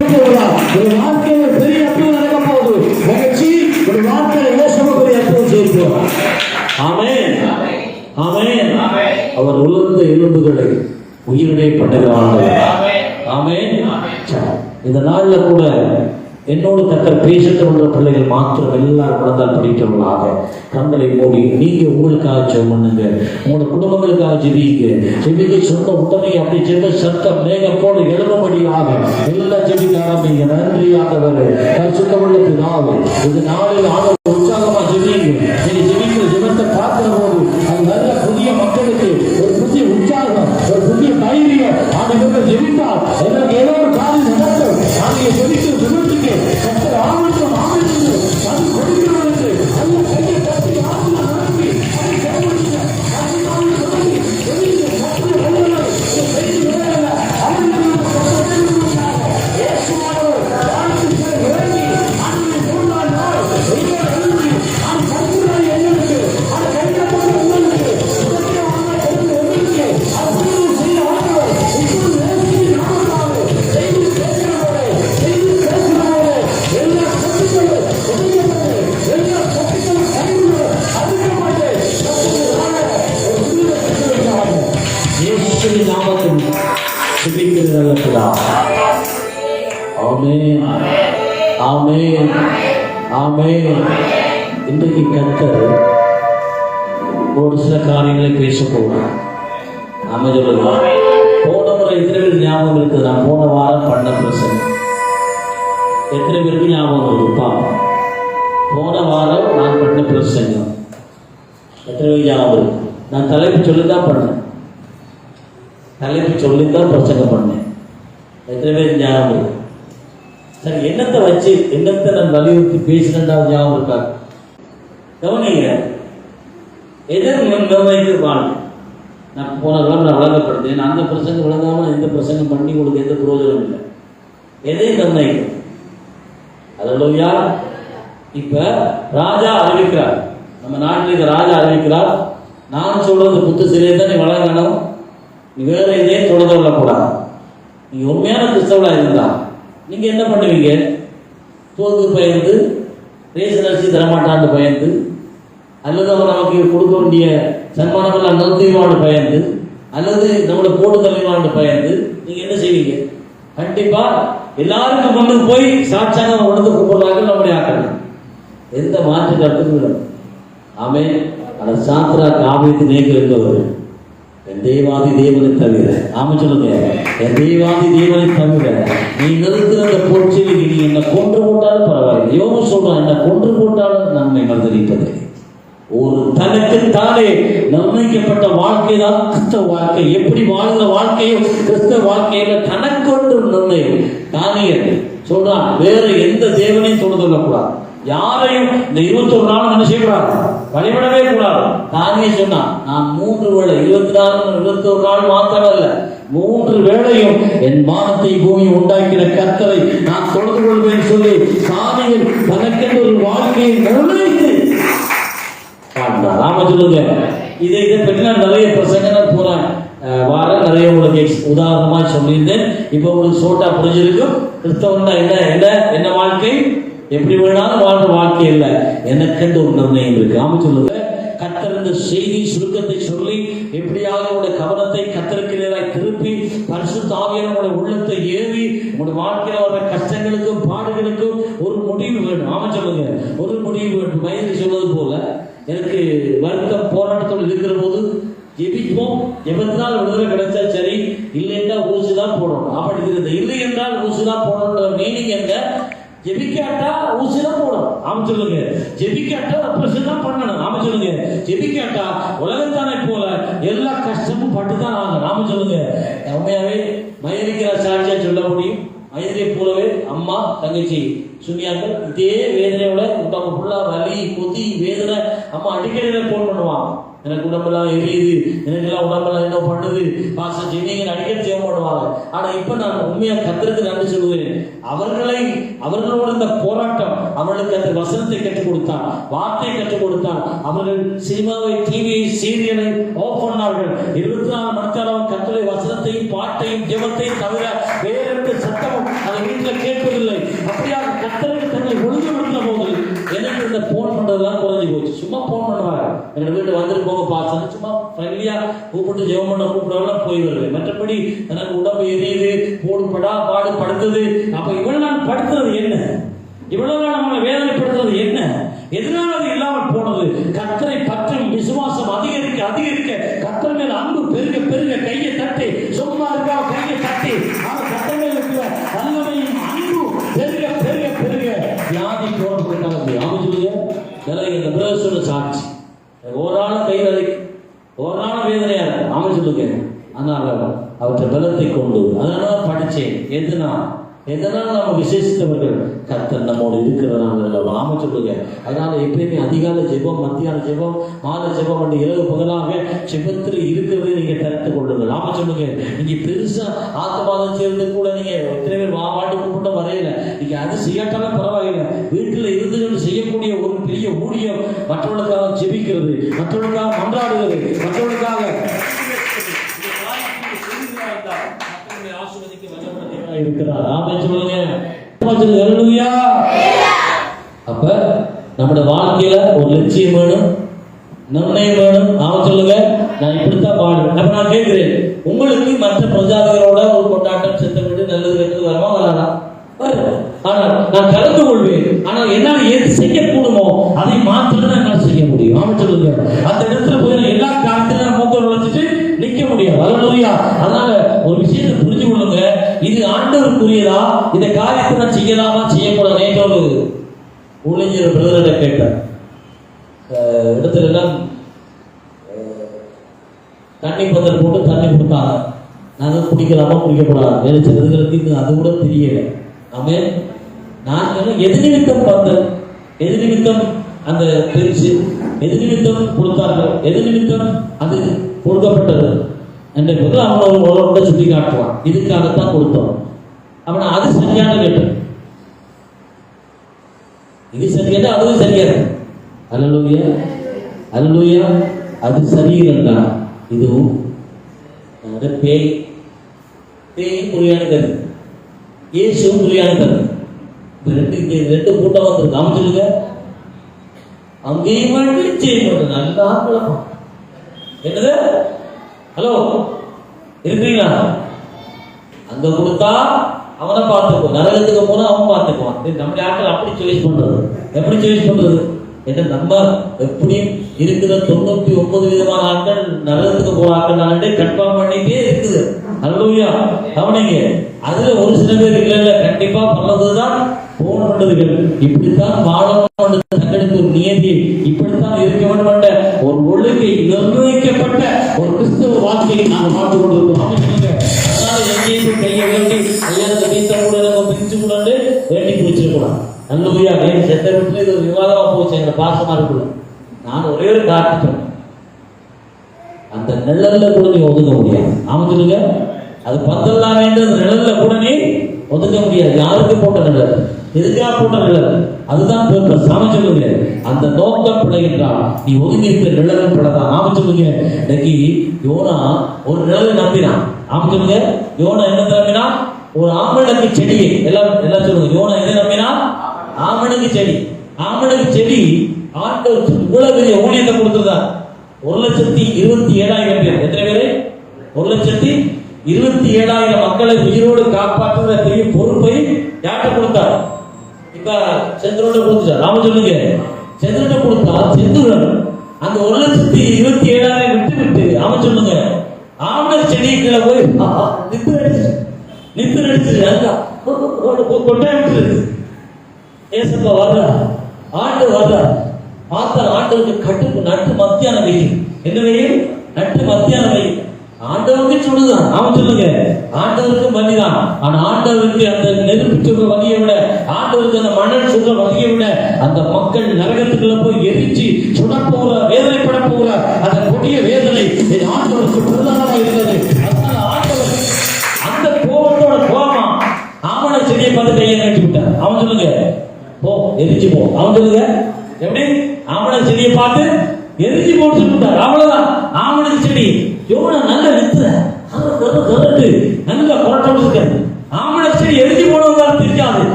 வாழ்க்கையில பெரிய அற்புதம் நடக்க போகுது மகிழ்ச்சி ஒரு வாழ்க்கையில யோசனை பெரிய அற்புதம் செய்வோம் ஆமென். ஆமென். அவர் உலர்ந்த எலும்புகளை உயிரினை பண்ணுகிறாங்க ஆமென். இந்த நாள்ல கூட என்னோடு கத்தர் பேசட்டு உள்ள பிள்ளைகள் மாத்திரம் எல்லாரும் குழந்தால் படித்தவர்களாக. கண்களை மூடி நீங்க உங்களுக்காக ஜெபம் பண்ணுங்க. உங்களோட குடும்பங்களுக்காக ஜெபிங்க. ஜெபிக்க சொன்ன உடனே அப்படி ஜெப சத்தம் மேகம் போல எழுதும்படியாக எல்லாம் ஜெபிக்க ஆரம்பிங்க நன்றி ஆண்டவர். பரிசுத்தமுள்ள பிதாவே இது நாளில் ஆனால் ஆமேன். ஆமேன். ஆமேன். இன்றைக்கு கத்தர் ஒரு சில காரியங்களை பேச போகிறோம் நாம சொல்லலாம் போன முறை எத்தனை பேருக்கு ஞாபகம் இருக்குது? நான் போன வாரம் பண்ண பிரசங்கம். எத்தனை பேருக்கு ஞாபகம் இருக்குப்பா போன வாரம் நான் பண்ண பிரசங்கம். எத்தனை பேர் ஞாபகம் இருக்கு நான் தலைப்பு சொல்லி தான் பண்ணேன். தலைப்பு சொல்லி தான் பிரசங்கம் பண்ணேன். எத்தனை பேர் ஞாபகம் இருக்கு சரி என்னத்தை வச்சு என்னத்தை நான் வலியுறுத்தி பேசினேன்டா ஞாபகம் இருக்கா கவனிங்க எதை நிர்ணயித்து வாழ்க்கை நான் போன கிழமை நான் வழங்கப்படுத்தேன் அந்த பிரசங்கம் வழங்காமல் எந்த பிரசங்கம் பண்ணி உங்களுக்கு எந்த பிரயோஜனம் இல்லை. எதை நிர்ணயிக்கும் அதுலயா இப்ப ராஜா அறிவிக்கிறார். நம்ம நாட்டில் இந்த ராஜா அறிவிக்கிறார். நான் சொல்றது புத்து சிலையை தான் நீ வழங்கணும் நீ வேற இதே தொடர்ந்து கொள்ளக்கூடாது நீ உண்மையான கிறிஸ்தவளா இருந்தான் நீங்க என்ன பண்ணுவீங்க? தோல்வி பயந்து ரேசன் அரிசி தரமாட்டான்னு பயந்து அல்லது அவன் நமக்கு கொடுக்க வேண்டிய சன்மானங்கள் நிறுத்திவான்னு பயந்து அல்லது நம்மளை போட்டு தலைவான்னு பயந்து நீங்க என்ன செய்வீங்க? கண்டிப்பா எல்லாருக்கும் கொண்டு போய் சாட்சாங்க உணர்ந்து கூப்பிடுறாங்க நம்முடைய ஆக்கணும் எந்த மாற்று கருத்தும் இல்லை. ஆமே அந்த சாத்திரா காவியத்து நேக்கு இருந்தவர் என் தெய்வாதி தேவனை தவிர ஆம சொல்லுங்க. என் தெய்வாதி தேவனை தவிர நீ நிறுத்துற அந்த பொருட்சியில் நீ என்னை கொன்று போட்டாலும் பரவாயில்லை. யோக சொல்றான் என்னை கொன்று போட்டாலும் நன்மை மறுதளிப்பதில்லை ஒரு தனக்கு தானே நிர்ணயிக்கப்பட்ட வாழ்க்கை தான் கிறிஸ்தவ வாழ்க்கை. எப்படி வாழ்ந்த வாழ்க்கையும் கிறிஸ்தவ வாழ்க்கையில தனக்கொன்று நிர்ணயம்? தானே சொல்றான் வேற எந்த தேவனையும் தொழுது கொள்ளக்கூடாது யாரையும் இந்த இருபத்தொரு நாளும் என்ன செய்யக்கூடாது வழிபடவே கூடாது. தானே சொன்னான் நான் மூன்று வேளை இருபத்தி நாலு இருபத்தொரு நாள் மாத்திரமல்ல மூன்று வேளையும் என் வானத்தை பூமி உண்டாக்கிற கர்த்தரை நான் தொடர்பு கொள்வேன் சொல்லி சாமியில் தனக்கென்று ஒரு வாழ்க்கையை நிர்ணயித்து ஆமா சொல்லுங்க. இதை இதை பற்றி நிறைய பிரசங்கங்கள் நான் போன வாரம் நிறைய உங்களுக்கு உதாரணமா சொல்லியிருந்தேன். இப்போ உங்களுக்கு சோட்டா புரிஞ்சிருக்கும். கிறிஸ்தவன் என்ன என்ன என்ன வாழ்க்கை? எப்படி வேணாலும் வாழ்ற வாழ்க்கை இல்லை. எனக்கென்று ஒரு நிர்ணயம் இருக்கு. ஆமா சொல்லுங்க. கத்திருந்த இந்த செய்தி சுருக்கத்தை சொல்லி எப்படியாவது உங்களுடைய கவனத்தை கத்தருக்கு நேராக திருப்பி பரிசு ஆவியான உங்களுடைய உள்ளத்தை ஏவி உங்களுடைய வாழ்க்கையில் வர கஷ்டங்களுக்கும் பாடுகளுக்கும் ஒரு முடிவு வேண்டும் ஆமா சொல்லுங்க. ஒரு முடிவு வேண்டும் வயது சொல்வது போல எனக்கு வருத்தம் போராட்டத்தோடு இருக்கிற போது ஜெபிப்போம். எவ்வளவு நாள் விடுதலை கிடைச்சா சரி. இல்லைன்னா ஊசி தான் போடணும். அப்படி இருக்கிறது. இல்லை என்றால் ஊசி தான் போடணும் மீனிங் என்ன ஜெபிக்காட்டா ஊசி தான் போடணும் ஆமா சொல்லுங்க. ஜெபிக்காட்டா அப்ரேஷன் தான் பண்ணணும். நாம சொல்லுங்க. ஜெபிக்காட்டா உலகத்தானே போல எல்லா கஷ்டமும் பட்டுதான் ஆகும் நாம சொல்லுங்க. உண்மையாவே மயரிக்கிற சாட்சியா சொல்ல முடியும். மயரை போலவே அம்மா தங்கச்சி சுனியாக்கள் இதே வேதனையோட உடம்பு ஃபுல்லா வலி கொதி வேதனை. அம்மா அடிக்கடி ஃபோன் பண்ணுவான். எனக்கு உடம்பெல்லாம் எரியுது. எனக்கெல்லாம் உடம்பெல்லாம் என்ன பண்ணுது? பாசம் சென்னீங்க அடிக்கடி ஜெபம் பண்ணுவாங்க. ஆனா இப்ப நான் உண்மையா கத்துறதுக்கு நன்றி சொல்லுவேன் அவர்கள் அவளுக்கு அந்த வசனத்தை கற்றுக் கொடுத்தான் வார்த்தையை கற்றுக் கொடுத்தான் அவர்கள் சினிமாவை டிவியை சீரியலை ஆஃப் பண்ணார்கள். இருபத்தி நாலு மணித்தாளம் கத்துரை வசனத்தையும் பாட்டையும் ஜெபத்தையும் தவிர வேறெந்த சத்தமும் அதை வீட்டில் கேட்பதில்லை. அப்படியாக கத்தரை தன்னை ஒழுங்குபடுத்தின போது எனக்கு இந்த போன் பண்றதுலாம் குறைஞ்சி போச்சு. சும்மா போன் பண்ணுவாரு. எங்கள் வீட்டு வந்துட்டு போக பார்த்தேன் சும்மா ஃப்ரெண்ட்லியாக கூப்பிட்டு ஜெபம் பண்ண கூப்பிடலாம் வருவேன் மற்றபடி எனக்கு உடம்பு எரியுது போடுபடா பாடு படுத்தது அப்போ இவ்வளோ நான் படுத்துறது என்ன? இவ்வளவு நாள் நம்மளை வேதனைப்படுத்துறது என்ன? எதனால அது இல்லாமல் போனது? கத்தரை பற்றும் விசுவாசம் அதிகரிக்க அதிகரிக்க கத்தர் மேல் அன்பு பெருக பெருக கையை தட்டி சும்மா இருக்கா கையை தட்டி அவன் கத்தர் மேல் இருக்கிற வல்லமையும் அன்பு பெருக பெருக பெருக. வியாதி போடப்பட்டாங்க ஆமா சொல்லுங்க? நிறைய இந்த பிரதர்ஸோட சாட்சி. ஒரு நாள் கை வரைக்கும் ஒரு நாள் வேதனையா இருக்கும் ஆமா சொல்லுங்க? அதனால அவற்றை பலத்தை கொண்டு அதனால படிச்சேன். எதுனா? எதனால் நம்ம விசேஷித்தவர்கள்? கர்த்தர் நம்மோடு இருக்கிறதுனால நாம சொல்லுங்க. அதனால எப்பயுமே அதிகால ஜெபம் மத்தியான ஜெபம் மாலை ஜெபம் பண்ணி இரவு பகலாக ஜெபத்தில் இருக்கிறது நீங்க தெரிந்து கொள்ளுங்க நாம சொல்லுங்க. நீங்க பெருசா ஆத்மாதம் சேர்ந்து கூட நீங்க எத்தனை பேர் வா வாட்டு கூப்பிட்ட வரையில. நீங்க அது செய்யாட்டாலும் பரவாயில்லை. வீட்டில் இருந்து செய்யக்கூடிய ஒரு பெரிய ஊழியம் மற்றவர்களுக்காக ஜெபிக்கிறது மற்றவர்களுக்காக மன்றாடுகிறது மற்றவர்களுக்காக இருக்கிறார். ஆமே சொல்லுங்க. ஆமென் சொல்லுங்க ஹalleluya அப்ப நம்முடைய வாழ்க்கையில ஒரு லட்சியம் வேணும் நிர்ணயம் வேணும். ஆமென் சொல்லுங்க. நான் இப்படித்தான் பாடுவேன் அப்ப நான் கேட்கிறேன் உங்களுக்கு மற்ற பிரஜாதிகளோட ஒரு கொண்டாட்டம் செத்த நல்லது கெட்டது வரமா வராதா வரும். ஆனால் நான் கலந்து கொள்வேன். ஆனால் என்னால் எது செய்யக்கூடுமோ அதை மாத்திரம் தான் என்னால் செய்ய முடியும். ஆமென் சொல்லுங்க. அந்த இடத்துல போய் எல்லா காலத்திலும் மூக்க நுழைச்சிட்டு நிக்க முடியும் வரலையா அதனால ஒரு விஷயம் இது ஆண்டவருக்குரியதா? இந்த காரியத்தை நான் செய்யலாமா? செய்யக்கூடாது? நேற்று ஊழியர் பிரதரிட கேட்டேன். இடத்துல எல்லாம் தண்ணி பந்தல் போட்டு தண்ணி கொடுத்தாங்க. நாங்கள் குடிக்கலாமா? குடிக்கக்கூடாது? வேலை சிலதுகளுக்கு அது கூட தெரியல. ஆமே நான் சொன்னேன் எது நிமித்தம் பந்தல்? எது நிமித்தம் அந்த பிரிச்சு எது நிமித்தம் கொடுத்தார்கள்? எது நிமித்தம் அது கொடுக்கப்பட்டது? என்பது அவன் அவனோட சுற்றி காட்டுவான் இதுக்காகத்தான் கொடுத்தோம். அவனை அது சரியான வேண்டும் இது சரியாது அதுவும் சரியா அலலூயா அலலூயா அது சரியில்லைண்டா இதுவும் பேய். பேயும் குறியான கருது இயேசுவும் குறியான கருது இப்போ ரெண்டு இங்கே ரெண்டு கூட்டம் வந்துருக்கு. அவன் சொல்லுங்க அங்கேயும் மட்டும் செய்ய மாட்டேன் நல்லா குழப்பம். என்னது? ஹலோ இருக்கிறீங்களா? அங்க கொடுத்தா அவனை பார்த்துக்கோ நரகத்துக்கு போனா அவன் பார்த்துக்குவான். நம்முடைய நம்ம ஆட்கள் அப்படி சாய்ஸ் பண்றது. எப்படி சாய்ஸ் பண்றது? என்ன நம்ம எப்படியும் இருக்கிற தொண்ணூத்தி ஒன்பது விதமான ஆட்கள் நரகத்துக்கு போற ஆட்கள் கன்ஃபார்ம் பண்ணிட்டே இருக்குது. அல்லையா கவனிங்க. அதுல ஒரு சில பேர் இல்ல இல்ல கண்டிப்பா பண்ணதுதான் போனதுகள் இப்படித்தான் வாழணும் தங்களுக்கு ஒரு நியதி இப்படித்தான் இருக்க வேண்டும் என்ற ஒரு ஒழுங்கை நிர்ணயிக்கப்பட்ட ஒரு வாழ்க்கையை நாங்கள் பார்த்து கொண்டிருக்கிறோம். அதனால எங்கேயும் கையை வேண்டி ஐயா வீட்டை கூட பிரிச்சு கூடாது வேண்டி பிடிச்சிடக்கூடாது நல்லபடியா நேற்று செத்த இது விவாதமா போச்சு எங்க பாசமா இருக்குல்ல நான் ஒரே ஒரு காரணம் சொன்னேன் அந்த நிழல்ல கூட நீ ஒதுங்க முடியாது. ஆமா சொல்லுங்க. அது பத்தெல்லாம் வேண்டிய அந்த நிழல்ல கூட நீ ஒதுங்க முடியாது. யாருக்கு போட்ட நிழல்? எதுக்காக கூட்டம் நிழல் அதுதான் purpose. ஆமா சொல்லுங்க அந்த நோக்கம் பிழை என்றால் நீ ஒதுங்கி இருக்கிற நிழலும் பிழைதான். ஆமா சொல்லுங்க இன்னைக்கு யோனா ஒரு நிழலை நம்பினான். ஆமா சொல்லுங்க யோனா என்ன நம்பினா ஒரு ஆமணக்கு செடியை. எல்லாம் எல்லாம் சொல்லுங்க. யோனா எதை நம்பினா ஆமணக்கு செடி. ஆமணக்கு செடி ஆண்டவர் இவ்வளவு பெரிய ஊழியத்தை கொடுத்திருந்தார் ஒரு லட்சத்தி இருபத்தி ஏழாயிரம் பேர். எத்தனை பேரு? ஒரு லட்சத்தி இருபத்தி ஏழாயிரம் மக்களை உயிரோடு காப்பாற்றுகிற பெரிய பொறுப்பை யார்கிட்ட கொடுத்தார்? இப்ப செந்திரோட கொடுத்துட்டார் நாம சொல்லுங்க. செந்திரோட கொடுத்தா செந்துரன் அந்த ஒரு லட்சத்தி இருபத்தி ஏழாயிரம் விட்டு விட்டு அவன் சொல்லுங்க. ஆமணர் செடி கீழே போய் நிப்பு அடிச்சு நிப்பு அடிச்சு அதான் கொட்டை விட்டுருக்கு ஏசப்பா வர்றா ஆண்டு வர்றா பார்த்தா ஆண்டவருக்கு கட்டுப்பு நட்டு மத்தியான வெயில். என்ன வெயில்? நட்டு மத்தியான வெயில். ஆண்டவருக்கு சொல்லுதான். அவன் சொல்லுங்க. ஆண்டவருக்கு வலிதான் ஆனா ஆண்டவருக்கு அந்த நெருப்பு சொல்ற வகையை விட ஆண்டவருக்கு அந்த மணல் சொல்ற வகையை விட அந்த மக்கள் நரகத்துக்குள்ள போய் எரிச்சு சுட போகிற வேதனைப்பட போகிற அந்த கொடிய வேதனை ஆண்டவருக்கு பிரதானமா இருக்கிறது அதனால ஆண்டவர் அந்த கோபத்தோட கோபமா ஆமண செடியை பார்த்து கையை கட்டி விட்டான் அவன் சொல்லுங்க போ எரிஞ்சு போ. அவன் சொல்லுங்க எப்படி? ஆமண செடியை பார்த்து எரிஞ்சு போட்டு சொல்லிட்டார் அவ்வளவுதான். ஆமண செடி எவ்வளவு நல்ல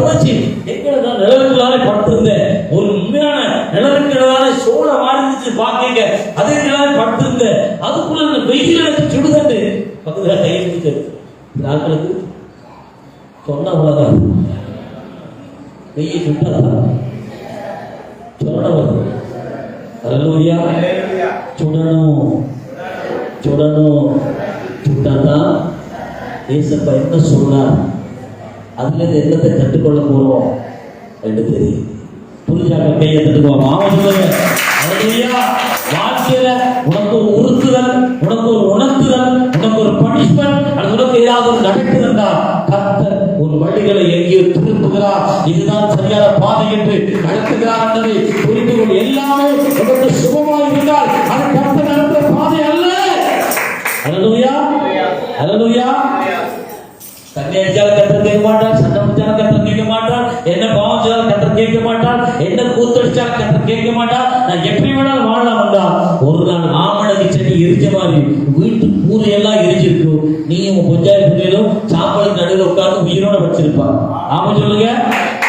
புரட்சி எங்களுக்கான நிலவுகளாலே படுத்திருந்தேன் ஒரு உண்மையான நிலவுகளாலே சோழ மாறிச்சு பாக்கீங்க அதைகளாலே படுத்திருந்தேன் அதுக்குள்ள வெயில் எனக்கு சுடுதண்டு. பக்கத்துல கையெழுத்து நாங்களுக்கு சொன்ன உலகம் வெயில் சுட்டாதா? சொன்ன அல்லூயா சுடணும். சுடணும். சுட்டாதான் ஏசப்பா என்ன சொன்னார்? அதுலேருந்து என்னத்தை கற்றுக்கொள்ள போகிறோம் என்று தெரியும். புரிஞ்சாக்க கையை தட்டுக்குவாங்க ஆமா சொல்லுங்க. வாழ்க்கையில உனக்கு ஒரு உறுத்துதல் உனக்கு ஒரு உணர்த்துதல் உனக்கு ஒரு பனிஷ்மெண்ட் அது உனக்கு ஏதாவது ஒரு நடக்குதுன்னா கர்த்தர் உன் வழிகளை எங்கேயோ திருப்புகிறார்? இதுதான் சரியான பாதை என்று நடத்துகிறார் என்பதை புரிந்து கொள். எல்லாமே உனக்கு சுகமாக இருந்தால் அது கர்த்தர் நடத்துகிற பாதை அல்ல. அலலுயா. அலலுயா. தண்ணி அடிச்சாலும் கத்தர் கேட்க மாட்டார் சட்டம் அடிச்சாலும் கத்தர் கேட்க மாட்டார் என்ன பாவம் செய்தாலும் கத்தர் கேட்க மாட்டார் என்ன கூத்தடிச்சாலும் கத்தர் கேட்க மாட்டார் நான் எப்படி வேணாலும் வாழலாம் வந்தா. ஒரு நாள் ஆமணக்கு செடி எரிஞ்ச மாதிரி வீட்டு கூரை எல்லாம் எரிஞ்சிருக்கு. நீ உங்க பொஞ்சாதி பிள்ளைகளும் சாப்பாடு நடுவில் உட்கார்ந்து உயிரோட வச்சிருப்பா ஆமா சொல்லுங்க.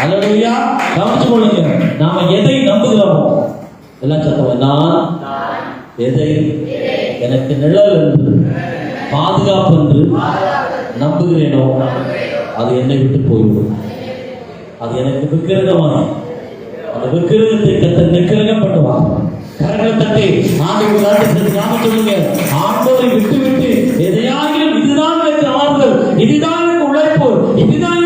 அல்லையா கவனிச்சு கொள்ளுங்க. நாம எதை நம்புகிறோமோ எல்லாம் சத்தம் நான் எதை? எனக்கு நிழல் என்று பாதுகாப்பு என்று நம்புகிறேனோ அது என்னை விட்டு போய்விடும். அது எனக்கு விக்கிரகமான அந்த விக்கிரகத்தை கத்த நிக்கிரகம் பண்ணுவார் கரங்களை தட்டி ஆண்டவர் நாம சொல்லுங்க ஆண்டோரை விட்டு விட்டு எதையாகிலும் இதுதான் எனக்கு ஆறுதல். இதுதான் உழைப்பு. இதுதான்